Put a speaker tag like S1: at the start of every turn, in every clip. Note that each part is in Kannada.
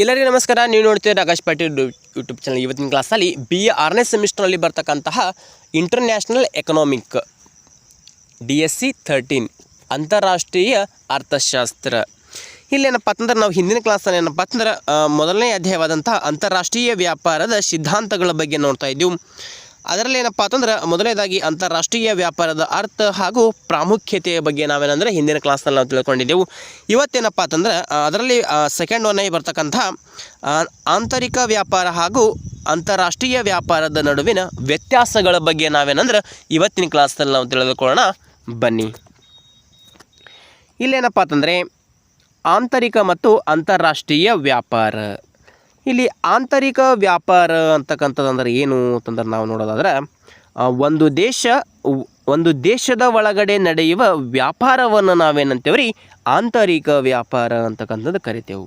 S1: ಎಲ್ಲರಿಗೂ ನಮಸ್ಕಾರ. ನೀವು ನೋಡ್ತೀರಿ ಆಕಾಶ್ ಪಾಟೀಲ್ ಯೂಟ್ಯೂಬ್ ಚಾನಲ್. ಇವತ್ತಿನ ಕ್ಲಾಸಲ್ಲಿ ಬಿ ಎ ಆರನೇ ಸೆಮಿಸ್ಟರ್ನಲ್ಲಿ ಬರ್ತಕ್ಕಂತಹ international economic D S C thirteen ಅಂತಾರಾಷ್ಟ್ರೀಯ ಅರ್ಥಶಾಸ್ತ್ರ. ಇಲ್ಲೇನಪ್ಪ ಅಂತಂದ್ರೆ ನಾವು ಹಿಂದಿನ ಕ್ಲಾಸಲ್ಲಿ ಏನಪ್ಪ ಅಂತಂದ್ರೆ ಮೊದಲನೇ ಅಧ್ಯಾಯವಾದಂತಹ ಅಂತಾರಾಷ್ಟ್ರೀಯ ವ್ಯಾಪಾರದ ಸಿದ್ಧಾಂತಗಳ ಬಗ್ಗೆ ನೋಡ್ತಾ ಇದ್ದೀವಿ. ಅದರಲ್ಲಿ ಏನಪ್ಪ ಅಂತಂದ್ರೆ ಮೊದಲನೇದಾಗಿ ಅಂತಾರಾಷ್ಟ್ರೀಯ ವ್ಯಾಪಾರದ ಅರ್ಥ ಹಾಗೂ ಪ್ರಾಮುಖ್ಯತೆಯ ಬಗ್ಗೆ ನಾವೇನಂದ್ರೆ ಹಿಂದಿನ ಕ್ಲಾಸ್ನಲ್ಲಿ ನಾವು ತಿಳ್ಕೊಂಡಿದ್ದೆವು. ಇವತ್ತೇನಪ್ಪ ಅಂತಂದ್ರೆ ಅದರಲ್ಲಿ ಸೆಕೆಂಡ್ ಒನ್ ಬರ್ತಕ್ಕಂಥ ಆಂತರಿಕ ವ್ಯಾಪಾರ ಹಾಗೂ ಅಂತಾರಾಷ್ಟ್ರೀಯ ವ್ಯಾಪಾರದ ನಡುವಿನ ವ್ಯತ್ಯಾಸಗಳ ಬಗ್ಗೆ ನಾವೇನಂದ್ರೆ ಇವತ್ತಿನ ಕ್ಲಾಸ್ನಲ್ಲಿ ನಾವು ತಿಳಿದುಕೊಳ್ಳೋಣ. ಬನ್ನಿ. ಇಲ್ಲೇನಪ್ಪ ಅಂತಂದರೆ, ಆಂತರಿಕ ಮತ್ತು ಅಂತಾರಾಷ್ಟ್ರೀಯ ವ್ಯಾಪಾರ. ಇಲ್ಲಿ ಆಂತರಿಕ ವ್ಯಾಪಾರ ಅಂತಕ್ಕಂಥದ್ದು ಅಂದ್ರೆ ಏನು ಅಂತಂದ್ರೆ ನಾವು ನೋಡೋದಾದ್ರೆ ಒಂದು ದೇಶ, ಒಂದು ದೇಶದ ಒಳಗಡೆ ನಡೆಯುವ ವ್ಯಾಪಾರವನ್ನು ನಾವೇನಂತೇವ್ರಿ? ಆಂತರಿಕ ವ್ಯಾಪಾರ ಅಂತಕ್ಕಂಥದ್ದು ಕರಿತೇವೆ.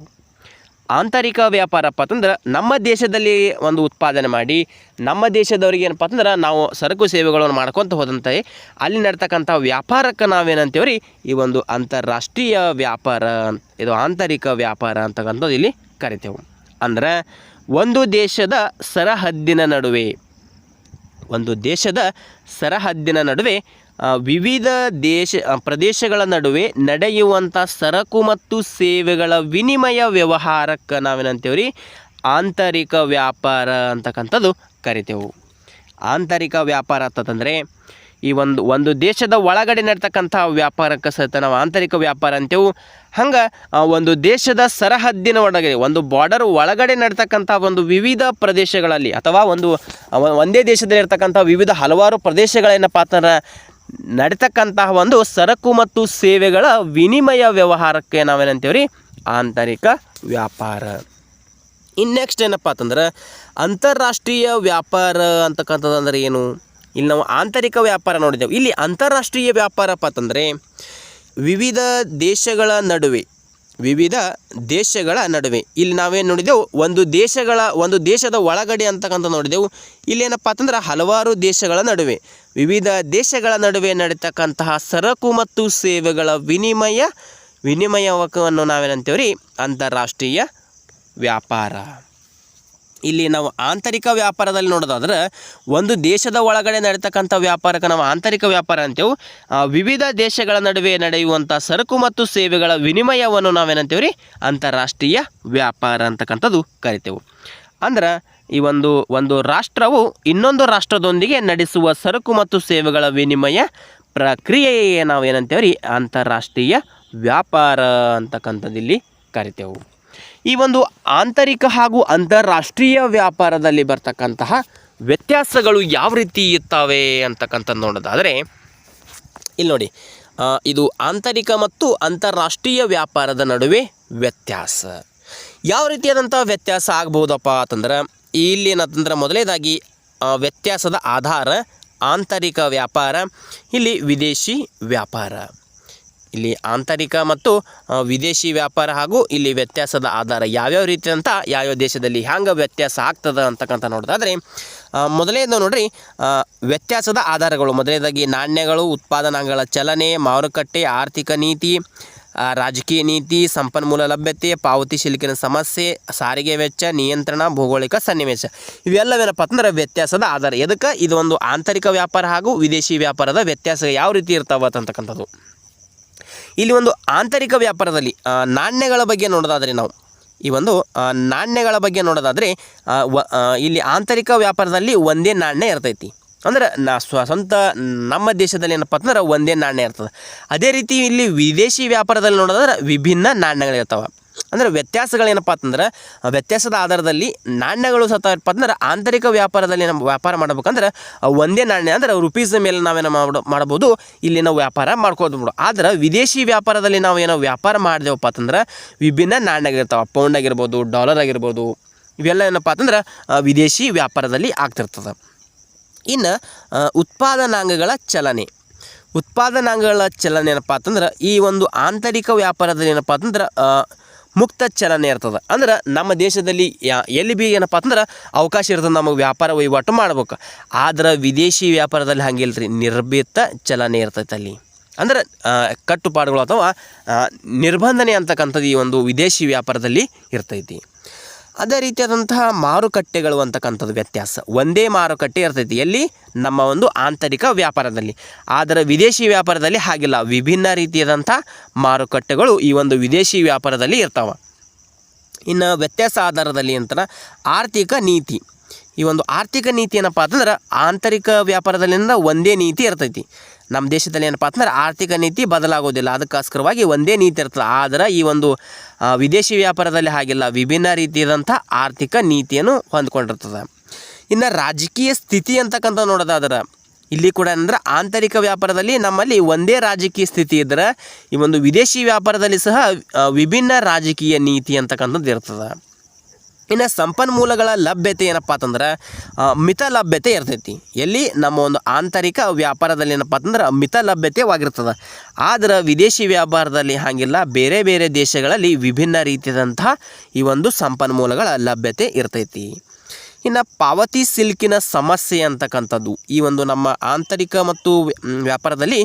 S1: ಆಂತರಿಕ ವ್ಯಾಪಾರಪ್ಪ ಅಂತಂದ್ರೆ ನಮ್ಮ ದೇಶದಲ್ಲಿ ಒಂದು ಉತ್ಪಾದನೆ ಮಾಡಿ, ನಮ್ಮ ದೇಶದವ್ರಿಗೆ ಏನಪ್ಪ ಅಂತಂದ್ರೆ ನಾವು ಸರಕು ಸೇವೆಗಳನ್ನು ಮಾಡ್ಕೊತ ಹೋದಂತೆ ಅಲ್ಲಿ ನಡ್ತಕ್ಕಂಥ ವ್ಯಾಪಾರಕ್ಕೆ ನಾವೇನಂತೇವ್ರಿ? ಈ ಒಂದು ಅಂತಾರಾಷ್ಟ್ರೀಯ ವ್ಯಾಪಾರ, ಇದು ಆಂತರಿಕ ವ್ಯಾಪಾರ ಅಂತಕ್ಕಂಥದ್ದು ಇಲ್ಲಿ ಕರಿತೇವೆ. ಅಂದ್ರೆ ಒಂದು ದೇಶದ ಸರಹದ್ದಿನ ನಡುವೆ, ಒಂದು ದೇಶದ ಸರಹದ್ದಿನ ನಡುವೆ ವಿವಿಧ ದೇಶ ಪ್ರದೇಶಗಳ ನಡುವೆ ನಡೆಯುವಂಥ ಸರಕು ಮತ್ತು ಸೇವೆಗಳ ವಿನಿಮಯ ವ್ಯವಹಾರಕ್ಕೆ ನಾವೇನಂತೇವ್ರಿ? ಆಂತರಿಕ ವ್ಯಾಪಾರ ಅಂತಕ್ಕಂಥದ್ದು ಕರಿತೇವೆ. ಆಂತರಿಕ ವ್ಯಾಪಾರ ಅಂತಂದರೆ ಈ ಒಂದು ಒಂದು ದೇಶದ ಒಳಗಡೆ ನಡ್ತಕ್ಕಂಥ ವ್ಯಾಪಾರಕ್ಕೆ ಸಹಿತ ನಾವು ಆಂತರಿಕ ವ್ಯಾಪಾರ ಅಂತೇವು. ಹಂಗೆ ಒಂದು ದೇಶದ ಸರಹದ್ದಿನ ಒಳಗಡೆ ಒಂದು ಬಾರ್ಡರ್ ಒಳಗಡೆ ನಡ್ತಕ್ಕಂಥ ಒಂದು ವಿವಿಧ ಪ್ರದೇಶಗಳಲ್ಲಿ, ಅಥವಾ ಒಂದು ಒಂದೇ ದೇಶದಲ್ಲಿ ಇರ್ತಕ್ಕಂಥ ವಿವಿಧ ಹಲವಾರು ಪ್ರದೇಶಗಳೇನಪ್ಪ ಅಂತಂದ್ರೆ ನಡೀತಕ್ಕಂತಹ ಒಂದು ಸರಕು ಮತ್ತು ಸೇವೆಗಳ ವಿನಿಮಯ ವ್ಯವಹಾರಕ್ಕೆ ನಾವೇನಂತೇವ್ರಿ? ಆಂತರಿಕ ವ್ಯಾಪಾರ. ಇನ್ನು ನೆಕ್ಸ್ಟ್ ಏನಪ್ಪ ಅಂತಂದ್ರೆ, ಅಂತಾರಾಷ್ಟ್ರೀಯ ವ್ಯಾಪಾರ ಅಂತಕ್ಕಂಥದ್ದು ಅಂದ್ರೆ ಏನು? ಇಲ್ಲಿ ನಾವು ಆಂತರಿಕ ವ್ಯಾಪಾರ ನೋಡಿದೆವು. ಇಲ್ಲಿ ಅಂತಾರಾಷ್ಟ್ರೀಯ ವ್ಯಾಪಾರಪ್ಪ ಅಂತಂದರೆ ವಿವಿಧ ದೇಶಗಳ ನಡುವೆ, ವಿವಿಧ ದೇಶಗಳ ನಡುವೆ. ಇಲ್ಲಿ ನಾವೇನು ನೋಡಿದೆವು? ಒಂದು ದೇಶಗಳ, ಒಂದು ದೇಶದ ಒಳಗಡೆ ಅಂತಕ್ಕಂಥ ನೋಡಿದೆವು. ಇಲ್ಲೇನಪ್ಪ ಅಂತಂದ್ರೆ ಹಲವಾರು ದೇಶಗಳ ನಡುವೆ, ವಿವಿಧ ದೇಶಗಳ ನಡುವೆ ನಡೀತಕ್ಕಂತಹ ಸರಕು ಮತ್ತು ಸೇವೆಗಳ ವಿನಿಮಯ ವಿನಿಮಯವನ್ನು ನಾವೇನಂತೇವ್ರಿ ಅಂತಾರಾಷ್ಟ್ರೀಯ ವ್ಯಾಪಾರ. ಇಲ್ಲಿ ನಾವು ಆಂತರಿಕ ವ್ಯಾಪಾರದಲ್ಲಿ ನೋಡೋದಾದ್ರೆ ಒಂದು ದೇಶದ ಒಳಗಡೆ ನಡೀತಕ್ಕಂಥ ವ್ಯಾಪಾರಕ್ಕೆ ನಾವು ಆಂತರಿಕ ವ್ಯಾಪಾರ ಅಂತೇವೆ. ವಿವಿಧ ದೇಶಗಳ ನಡುವೆ ನಡೆಯುವಂಥ ಸರಕು ಮತ್ತು ಸೇವೆಗಳ ವಿನಿಮಯವನ್ನು ನಾವೇನಂತೇವ್ರಿ? ಅಂತಾರಾಷ್ಟ್ರೀಯ ವ್ಯಾಪಾರ ಅಂತಕ್ಕಂಥದ್ದು ಕರಿತೇವೆ. ಅಂದ್ರೆ ಈ ಒಂದು ಒಂದು ರಾಷ್ಟ್ರವು ಇನ್ನೊಂದು ರಾಷ್ಟ್ರದೊಂದಿಗೆ ನಡೆಸುವ ಸರಕು ಮತ್ತು ಸೇವೆಗಳ ವಿನಿಮಯ ಪ್ರಕ್ರಿಯೆಯೇ ನಾವು ಏನಂತೇವೆ ರೀ ಅಂತಾರಾಷ್ಟ್ರೀಯ ವ್ಯಾಪಾರ ಅಂತಕ್ಕಂಥದ್ದು ಇಲ್ಲಿ ಕರಿತೇವೆ. ಈ ಒಂದು ಆಂತರಿಕ ಹಾಗೂ ಅಂತಾರಾಷ್ಟ್ರೀಯ ವ್ಯಾಪಾರದಲ್ಲಿ ಬರ್ತಕ್ಕಂತಹ ವ್ಯತ್ಯಾಸಗಳು ಯಾವ ರೀತಿ ಇರ್ತವೆ ಅಂತಕ್ಕಂಥದ್ದು ನೋಡೋದಾದರೆ, ಇಲ್ಲಿ ನೋಡಿ ಇದು ಆಂತರಿಕ ಮತ್ತು ಅಂತಾರಾಷ್ಟ್ರೀಯ ವ್ಯಾಪಾರದ ನಡುವೆ ವ್ಯತ್ಯಾಸ. ಯಾವ ರೀತಿಯಾದಂಥ ವ್ಯತ್ಯಾಸ ಆಗ್ಬೋದಪ್ಪ ಅಂತಂದ್ರೆ, ಇಲ್ಲಿ ಏನಂತಂದ್ರೆ ಮೊದಲನೇದಾಗಿ ವ್ಯತ್ಯಾಸದ ಆಧಾರ ಆಂತರಿಕ ವ್ಯಾಪಾರ, ಇಲ್ಲಿ ವಿದೇಶಿ ವ್ಯಾಪಾರ. ಇಲ್ಲಿ ಆಂತರಿಕ ಮತ್ತು ವಿದೇಶಿ ವ್ಯಾಪಾರ ಹಾಗೂ ಇಲ್ಲಿ ವ್ಯತ್ಯಾಸದ ಆಧಾರ ಯಾವ್ಯಾವ ರೀತಿ ಅಂತ ಯಾವ್ಯಾವ ದೇಶದಲ್ಲಿ ಹ್ಯಾಂಗೆ ವ್ಯತ್ಯಾಸ ಆಗ್ತದೆ ಅಂತಕ್ಕಂಥ ನೋಡೋದಾದ್ರೆ ಮೊದಲನೇದು ನೋಡ್ರಿ ವ್ಯತ್ಯಾಸದ ಆಧಾರಗಳು. ಮೊದಲನೇದಾಗಿ ನಾಣ್ಯಗಳು, ಉತ್ಪಾದನಾಂಗಗಳ ಚಲನೆ, ಮಾರುಕಟ್ಟೆ, ಆರ್ಥಿಕ ನೀತಿ ರಾಜಕೀಯ ನೀತಿ, ಸಂಪನ್ಮೂಲ ಲಭ್ಯತೆ, ಪಾವತಿ ಶಿಲ್ಕಿನ ಸಮಸ್ಯೆ, ಸಾರಿಗೆ ವೆಚ್ಚ, ನಿಯಂತ್ರಣ, ಭೌಗೋಳಿಕ ಸನ್ನಿವೇಶ. ಇವೆಲ್ಲವೇನಪ್ಪ ಅಂದ್ರೆ ವ್ಯತ್ಯಾಸದ ಆಧಾರ. ಎದಕ್ಕೆ? ಒಂದು ಆಂತರಿಕ ವ್ಯಾಪಾರ ಹಾಗೂ ವಿದೇಶಿ ವ್ಯಾಪಾರದ ವ್ಯತ್ಯಾಸ ಯಾವ ರೀತಿ ಇರ್ತಾವ ಅಂತಕ್ಕಂಥದ್ದು. ಇಲ್ಲಿ ಒಂದು ಆಂತರಿಕ ವ್ಯಾಪಾರದಲ್ಲಿ ನಾಣ್ಯಗಳ ಬಗ್ಗೆ ನೋಡೋದಾದರೆ ನಾವು, ಈ ಒಂದು ನಾಣ್ಯಗಳ ಬಗ್ಗೆ ನೋಡೋದಾದರೆ ಇಲ್ಲಿ ಆಂತರಿಕ ವ್ಯಾಪಾರದಲ್ಲಿ ಒಂದೇ ನಾಣ್ಯ ಇರ್ತೈತಿ. ಅಂದ್ರೆ ನಾ, ಸ್ವ, ಸ್ವಂತ, ನಮ್ಮ ದೇಶದಲ್ಲಿ ಏನಪ್ಪ ಅಂತಂದ್ರೆ ಒಂದೇ ನಾಣ್ಯ ಇರ್ತದೆ. ಅದೇ ರೀತಿ ಇಲ್ಲಿ ವಿದೇಶಿ ವ್ಯಾಪಾರದಲ್ಲಿ ನೋಡೋದಾದ್ರೆ ವಿಭಿನ್ನ ನಾಣ್ಯಗಳಿರ್ತಾವೆ. ಅಂದರೆ ವ್ಯತ್ಯಾಸಗಳೇನಪ್ಪ ಅಂತಂದ್ರೆ ವ್ಯತ್ಯಾಸದ ಆಧಾರದಲ್ಲಿ ನಾಣ್ಯಗಳು ಸತ ಏನಪ್ಪ ಅಂದ್ರೆ ಆಂತರಿಕ ವ್ಯಾಪಾರದಲ್ಲಿ ನಮ್ಮ ವ್ಯಾಪಾರ ಮಾಡ್ಬೇಕಂದ್ರೆ ಒಂದೇ ನಾಣ್ಯ, ಅಂದ್ರೆ ರುಪೀಸ್ ಮೇಲೆ ನಾವೇನು ಮಾಡ, ಮಾಡ್ಬೋದು, ಇಲ್ಲಿ ನಾವು ವ್ಯಾಪಾರ ಮಾಡ್ಕೋಬೋದು ಆದ್ರೆ ವಿದೇಶಿ ವ್ಯಾಪಾರದಲ್ಲಿ ನಾವು ಏನೋ ವ್ಯಾಪಾರ ಮಾಡಿದೆವಪ್ಪ ಅಂತಂದ್ರೆ, ವಿಭಿನ್ನ ನಾಣ್ಯಗಳಿರ್ತಾವೆ ಪೌಂಡ್ ಆಗಿರ್ಬೋದು, ಡಾಲರ್ ಆಗಿರ್ಬೋದು, ಇವೆಲ್ಲ ಏನಪ್ಪ ಅಂತಂದ್ರೆ ವಿದೇಶಿ ವ್ಯಾಪಾರದಲ್ಲಿ ಆಗ್ತಿರ್ತದೆ. ಇನ್ನು ಉತ್ಪಾದನಾಂಗಗಳ ಚಲನೆ. ಉತ್ಪಾದನಾಂಗಗಳ ಚಲನೆ ಏನಪ್ಪ ಅಂತಂದ್ರೆ, ಈ ಒಂದು ಆಂತರಿಕ ವ್ಯಾಪಾರದಲ್ಲಿ ಏನಪ್ಪ ಅಂತಂದ್ರೆ ಮುಕ್ತ ಚಲನೆ ಇರ್ತದೆ. ಅಂದ್ರೆ ನಮ್ಮ ದೇಶದಲ್ಲಿ ಎಲ್ಲಿ ಬಿ ಏನಪ್ಪ ಅಂದ್ರೆ ಅವಕಾಶ ಇರ್ತದೆ ನಮಗೆ ವ್ಯಾಪಾರ ವಹಿವಾಟು ಮಾಡ್ಬೇಕು. ಆದ್ರೆ ವಿದೇಶಿ ವ್ಯಾಪಾರದಲ್ಲಿ ಹಂಗಿಲ್ಲ ರೀ ನಿರ್ಭೀತ ಚಲನೆ ಇರ್ತೈತೆ ಅಲ್ಲಿ. ಅಂದ್ರೆ ಕಟ್ಟುಪಾಡುಗಳು ಅಥವಾ ನಿರ್ಬಂಧನೆ ಅಂತಕ್ಕಂಥದ್ದು ಈ ಒಂದು ವಿದೇಶಿ ವ್ಯಾಪಾರದಲ್ಲಿ ಇರ್ತೈತಿ. ಅದೇ ರೀತಿಯಾದಂತಹ ಮಾರುಕಟ್ಟೆಗಳು ಅಂತಕ್ಕಂಥದ್ದು ವ್ಯತ್ಯಾಸ. ಒಂದೇ ಮಾರುಕಟ್ಟೆ ಇರ್ತೈತಿ. ಎಲ್ಲಿ? ನಮ್ಮ ಒಂದು ಆಂತರಿಕ ವ್ಯಾಪಾರದಲ್ಲಿ. ಆದರೆ ವಿದೇಶಿ ವ್ಯಾಪಾರದಲ್ಲಿ ಹಾಗಿಲ್ಲ. ವಿಭಿನ್ನ ರೀತಿಯಾದಂಥ ಮಾರುಕಟ್ಟೆಗಳು ಈ ಒಂದು ವಿದೇಶಿ ವ್ಯಾಪಾರದಲ್ಲಿ ಇರ್ತಾವೆ. ಇನ್ನು ವ್ಯತ್ಯಾಸ ಆಧಾರದಲ್ಲಿ ಅಂತರ ಆರ್ಥಿಕ ನೀತಿ. ಈ ಒಂದು ಆರ್ಥಿಕ ನೀತಿ ಏನಪ್ಪ ಅಂತಂದ್ರೆ ಆಂತರಿಕ ವ್ಯಾಪಾರದಲ್ಲಿಂದ ಒಂದೇ ನೀತಿ ಇರ್ತೈತಿ. ನಮ್ಮ ದೇಶದಲ್ಲಿ ಏನಪ್ಪ ಅಂತಂದ್ರೆ ಆರ್ಥಿಕ ನೀತಿ ಬದಲಾಗೋದಿಲ್ಲ. ಅದಕ್ಕೋಸ್ಕರವಾಗಿ ಒಂದೇ ನೀತಿ ಇರ್ತದೆ. ಆದರೆ ಈ ಒಂದು ವಿದೇಶಿ ವ್ಯಾಪಾರದಲ್ಲಿ ಹಾಗಿಲ್ಲ. ವಿಭಿನ್ನ ರೀತಿಯಾದಂಥ ಆರ್ಥಿಕ ನೀತಿಯನ್ನು ಹೊಂದ್ಕೊಂಡಿರ್ತದೆ. ಇನ್ನು ರಾಜಕೀಯ ಸ್ಥಿತಿ ಅಂತಕ್ಕಂಥ ನೋಡೋದಾದ್ರೆ, ಇಲ್ಲಿ ಕೂಡ ಅಂದ್ರೆ ಆಂತರಿಕ ವ್ಯಾಪಾರದಲ್ಲಿ ನಮ್ಮಲ್ಲಿ ಒಂದೇ ರಾಜಕೀಯ ಸ್ಥಿತಿ ಇದ್ದರೆ ಈ ಒಂದು ವಿದೇಶಿ ವ್ಯಾಪಾರದಲ್ಲಿ ಸಹ ವಿಭಿನ್ನ ರಾಜಕೀಯ ನೀತಿ ಅಂತಕ್ಕಂಥದ್ದು ಇರ್ತದೆ. ಇನ್ನು ಸಂಪನ್ಮೂಲಗಳ ಲಭ್ಯತೆ ಏನಪ್ಪ ಅಂತಂದ್ರೆ ಮಿತ ಲಭ್ಯತೆ ಇರ್ತೈತಿ. ಎಲ್ಲಿ ನಮ್ಮ ಒಂದು ಆಂತರಿಕ ವ್ಯಾಪಾರದಲ್ಲಿ ಏನಪ್ಪ ಅಂತಂದ್ರೆ ಮಿತ ಲಭ್ಯತೆವಾಗಿರ್ತದೆ ಆದರೆ ವಿದೇಶಿ ವ್ಯಾಪಾರದಲ್ಲಿ ಹಾಗಿಲ್ಲ, ಬೇರೆ ಬೇರೆ ದೇಶಗಳಲ್ಲಿ ವಿಭಿನ್ನ ರೀತಿಯಾದಂತಹ ಈ ಒಂದು ಸಂಪನ್ಮೂಲಗಳ ಲಭ್ಯತೆ ಇರ್ತೈತಿ. ಇನ್ನು ಪಾವತಿ ಸಿಲ್ಕಿನ ಸಮಸ್ಯೆ ಅಂತಕ್ಕಂಥದ್ದು, ಈ ಒಂದು ನಮ್ಮ ಆಂತರಿಕ ಮತ್ತು ವ್ಯಾಪಾರದಲ್ಲಿ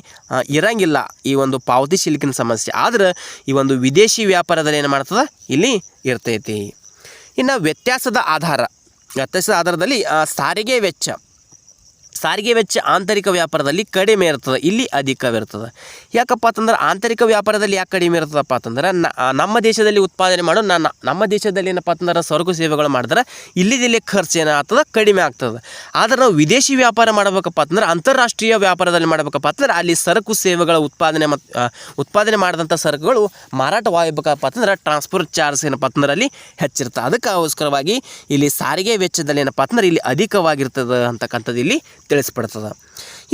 S1: ಇರಂಗಿಲ್ಲ ಈ ಒಂದು ಪಾವತಿ ಸಿಲ್ಕಿನ ಸಮಸ್ಯೆ. ಆದರೆ ಈ ಒಂದು ವಿದೇಶಿ ವ್ಯಾಪಾರದಲ್ಲಿ ಏನು ಮಾಡ್ತದೆ? ಇಲ್ಲಿ ಇರ್ತೈತಿ. ಇನ್ನು ವ್ಯತ್ಯಾಸದ ಆಧಾರ ವ್ಯತ್ಯಾಸದ ಆಧಾರದಲ್ಲಿ ಸಾರಿಗೆ ವೆಚ್ಚ. ಸಾರಿಗೆ ವೆಚ್ಚ ಆಂತರಿಕ ವ್ಯಾಪಾರದಲ್ಲಿ ಕಡಿಮೆ ಇರ್ತದೆ, ಇಲ್ಲಿ ಅಧಿಕವಿರ್ತದೆ ಯಾಕಪ್ಪ ಅಂತಂದ್ರೆ ಆಂತರಿಕ ವ್ಯಾಪಾರದಲ್ಲಿ ಯಾಕೆ ಕಡಿಮೆ ಇರ್ತದಪ್ಪ ಅಂತಂದ್ರೆ ನಮ್ಮ ದೇಶದಲ್ಲಿ ಉತ್ಪಾದನೆ ಮಾಡೋ ನನ್ನ ನಮ್ಮ ದೇಶದಲ್ಲಿ ಏನಪ್ಪ ಅಂತಂದ್ರೆ ಸರಕು ಸೇವೆಗಳು ಮಾಡಿದ್ರೆ ಇಲ್ಲಿದಲ್ಲಿ ಖರ್ಚು ಏನಾಗ್ತದೆ, ಕಡಿಮೆ ಆಗ್ತದೆ. ಆದರೆ ನಾವು ವಿದೇಶಿ ವ್ಯಾಪಾರ ಮಾಡಬೇಕಪ್ಪ ಅಂತಂದ್ರೆ, ಅಂತಾರಾಷ್ಟ್ರೀಯ ವ್ಯಾಪಾರದಲ್ಲಿ ಮಾಡಬೇಕಪ್ಪ ಅಂತಂದ್ರೆ, ಅಲ್ಲಿ ಸರಕು ಸೇವೆಗಳ ಉತ್ಪಾದನೆ ಮತ್ತು ಉತ್ಪಾದನೆ ಮಾಡಿದಂಥ ಸರಕುಗಳು ಮಾರಾಟವಾಗಬೇಕಪ್ಪ ಅಂತಂದ್ರೆ ಟ್ರಾನ್ಸ್ಪೋರ್ಟ್ ಚಾರ್ಜ್ ಏನಪ್ಪ ಅಂತಂದ್ರೆ ಅಲ್ಲಿ ಹೆಚ್ಚಿರ್ತದೆ ಅದಕ್ಕೋಸ್ಕರವಾಗಿ ಇಲ್ಲಿ ಸಾರಿಗೆ ವೆಚ್ಚದಲ್ಲಿ ಏನಪ್ಪ ಅಂತಂದ್ರೆ ಇಲ್ಲಿ ಅಧಿಕವಾಗಿರ್ತದೆ ಅಂತಕ್ಕಂಥದ್ದು ಇಲ್ಲಿ ತಿಳಿಸ್ಪಡ್ತದೆ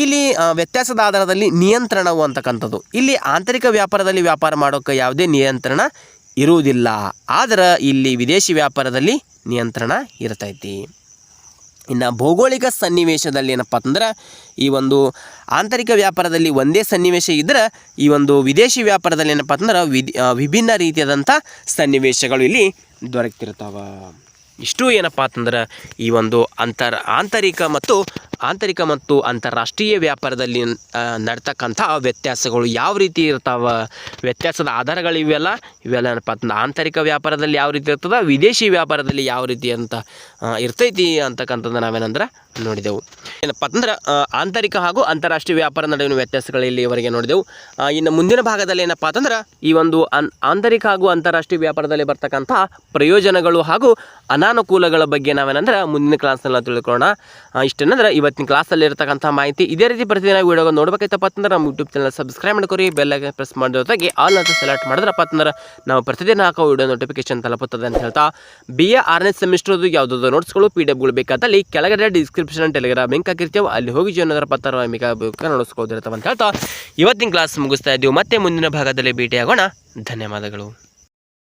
S1: ಇಲ್ಲಿ ವ್ಯತ್ಯಾಸದ ಆಧಾರದಲ್ಲಿ ನಿಯಂತ್ರಣವು ಅಂತಕ್ಕಂಥದ್ದು. ಇಲ್ಲಿ ಆಂತರಿಕ ವ್ಯಾಪಾರದಲ್ಲಿ ವ್ಯಾಪಾರ ಮಾಡೋಕ್ಕೆ ಯಾವುದೇ ನಿಯಂತ್ರಣ ಇರುವುದಿಲ್ಲ. ಆದರೆ ಇಲ್ಲಿ ವಿದೇಶಿ ವ್ಯಾಪಾರದಲ್ಲಿ ನಿಯಂತ್ರಣ ಇರ್ತೈತಿ. ಇನ್ನು ಭೌಗೋಳಿಕ ಸನ್ನಿವೇಶದಲ್ಲಿ ಏನಪ್ಪ ಅಂತಂದ್ರೆ, ಈ ಒಂದು ಆಂತರಿಕ ವ್ಯಾಪಾರದಲ್ಲಿ ಒಂದೇ ಸನ್ನಿವೇಶ ಇದ್ದರೆ ಈ ಒಂದು ವಿದೇಶಿ ವ್ಯಾಪಾರದಲ್ಲಿ ಏನಪ್ಪ ಅಂತಂದ್ರೆ ವಿಧಿ ವಿಭಿನ್ನ ರೀತಿಯಾದಂಥ ಸನ್ನಿವೇಶಗಳು ಇಲ್ಲಿ ದೊರಕ್ತಿರ್ತಾವೆ ಇಷ್ಟು ಏನಪ್ಪ ಅಂತಂದ್ರೆ, ಈ ಒಂದು ಅಂತರ್, ಆಂತರಿಕ ಮತ್ತು ಆಂತರಿಕ ಮತ್ತು ಅಂತಾರಾಷ್ಟ್ರೀಯ ವ್ಯಾಪಾರದಲ್ಲಿ ನಡ್ತಕ್ಕಂಥ ವ್ಯತ್ಯಾಸಗಳು ಯಾವ ರೀತಿ ಇರ್ತಾವೆ? ವ್ಯತ್ಯಾಸದ ಆಧಾರಗಳು ಇವೆಲ್ಲ? ಇವೆಲ್ಲ ಏನಪ್ಪ ಅಂತಂದ್ರೆ ಆಂತರಿಕ ವ್ಯಾಪಾರದಲ್ಲಿ ಯಾವ ರೀತಿ ಇರ್ತದೆ? ವಿದೇಶಿ ವ್ಯಾಪಾರದಲ್ಲಿ ಯಾವ ರೀತಿ ಅಂತ ಇರ್ತೈತಿ ಅಂತಕ್ಕಂಥದ್ದು ನಾವೇನಂದ್ರೆ ನೋಡಿದೆವು. ಏನಪ್ಪ ಅಂತಂದ್ರೆ ಆಂತರಿಕ ಹಾಗೂ ಅಂತಾರಾಷ್ಟ್ರೀಯ ವ್ಯಾಪಾರ ನಡುವಿನ ವ್ಯತ್ಯಾಸಗಳು ಇಲ್ಲಿವರೆಗೆ ನೋಡಿದೆವು. ಇನ್ನು ಮುಂದಿನ ಭಾಗದಲ್ಲಿ ಏನಪ್ಪ ಅಂತಂದ್ರೆ, ಈ ಒಂದು ಆಂತರಿಕ ಹಾಗೂ ಅಂತಾರಾಷ್ಟ್ರೀಯ ವ್ಯಾಪಾರದಲ್ಲಿ ಬರ್ತಕ್ಕಂಥ ಪ್ರಯೋಜನಗಳು ಹಾಗೂ ಅನಾನುಕೂಲಗಳ ಬಗ್ಗೆ ನಾವೇನಂದ್ರೆ ಮುಂದಿನ ಕ್ಲಾಸ್ನಲ್ಲಿ ತಿಳ್ಕೊಳ್ಳೋಣ. ಇಷ್ಟೇನಂದ್ರೆ ಇಷ್ಟೇನಂದ್ರೆ ಇವತ್ತಿನ ಕ್ಲಾಸಲ್ಲಿ ಇರತಕ್ಕಂಥ ಮಾಹಿತಿ ಇದೇ ರೀತಿ ಪ್ರತಿದಿನ ವೀಡಿಯೋ ನೋಡಬೇಕಾಯ್ತಪ್ಪ ಅಂತಂದ್ರೆ ನಮ್ಮ ಯೂಟ್ಯೂಬ್ ಚಾನಲ್ ಸಬ್ಸ್ಕ್ರೈಬ್ ಮಾಡ್ಕೊರಿ ಬೆಲ್ಲಾಗೆ ಪ್ರೆಸ್ ಮಾಡಿದ ಜೊತೆಗೆ ಆಲ್ ಅಂತ ಸೆಲೆಕ್ಟ್ ಮಾಡಿದ್ರಪ್ಪ ಅಂತಂದ್ರೆ ನಾವು ಪ್ರತಿದಿನ ಹಾಕೋ ವೀಡಿಯೋ ನೋಟಿಫಿಕೇಶನ್ ತಲುಪುತ್ತದೆ ಅಂತ ಹೇಳ್ತಾ. ಬಿ ಎ ಆರನೇ ಸೆಮಿಸ್ಟರ್ದು ಯಾವುದಾದ್ರು ನೋಟ್ಸ್ಗಳು ಪಿ ಡಬ್ಗಳು ಬೇಕಾದಲ್ಲಿ ಕೆಳಗಡೆ ಡಿಸ್ಕ್ರಿಪ್ಷನ್ ಟೆಲಿಗ್ರಾಮ್ ಲಿಂಕ್ ಹಾಕಿರ್ತೀವಿ, ಅಲ್ಲಿ ಹೋಗಿ ಜೀವನದ ಪತ್ರ ಮಿಕ ನೋಡಿಸ್ಕೋದಿರ್ತಾವ ಅಂತ ಹೇಳ್ತಾ. ಇವತ್ತಿನ ಕ್ಲಾಸ್ ಮುಗಿಸ್ತಾ ಇದ್ದೀವಿ. ಮತ್ತೆ ಮುಂದಿನ ಭಾಗದಲ್ಲಿ ಭೇಟಿಯಾಗೋಣ. ಧನ್ಯವಾದಗಳು.